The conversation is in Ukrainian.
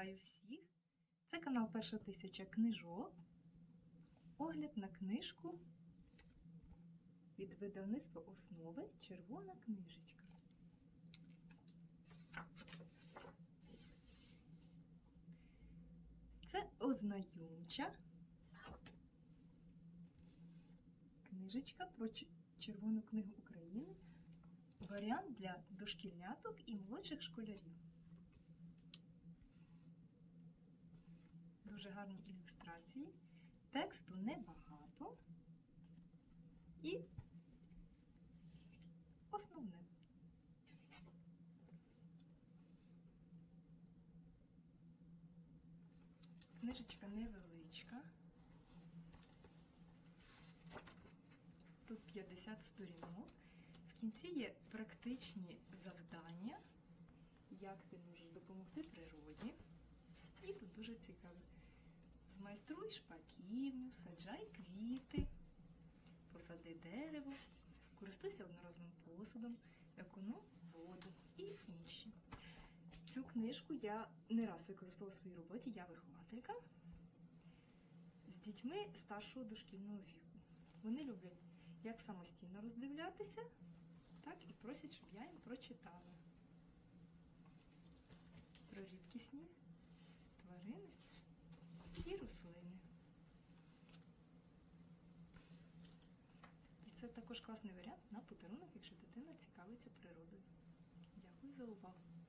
Вітаю всіх! Це канал Перша тисяча книжок. Огляд на книжку від видавництва основи Червона книжечка. Це ознайомча книжечка про Червону книгу України. Варіант для дошкільняток і молодших школярів. Дуже гарні ілюстрації. Тексту небагато. І основне. Книжечка невеличка. Тут 50 сторінок. В кінці є практичні завдання, як ти можеш допомогти природі. І тут дуже цікаво. Змайструй шпаківню, саджай квіти, посади дерево, користуйся одноразовим посудом, економ воду і інші. Цю книжку я не раз використовувала в своїй роботі, я вихователька з дітьми старшого дошкільного віку. Вони люблять як самостійно роздивлятися, так і просять, щоб я їм прочитала про рідкісні тварини і рослини. І це також класний варіант на подарунок, якщо дитина цікавиться природою. Дякую за увагу!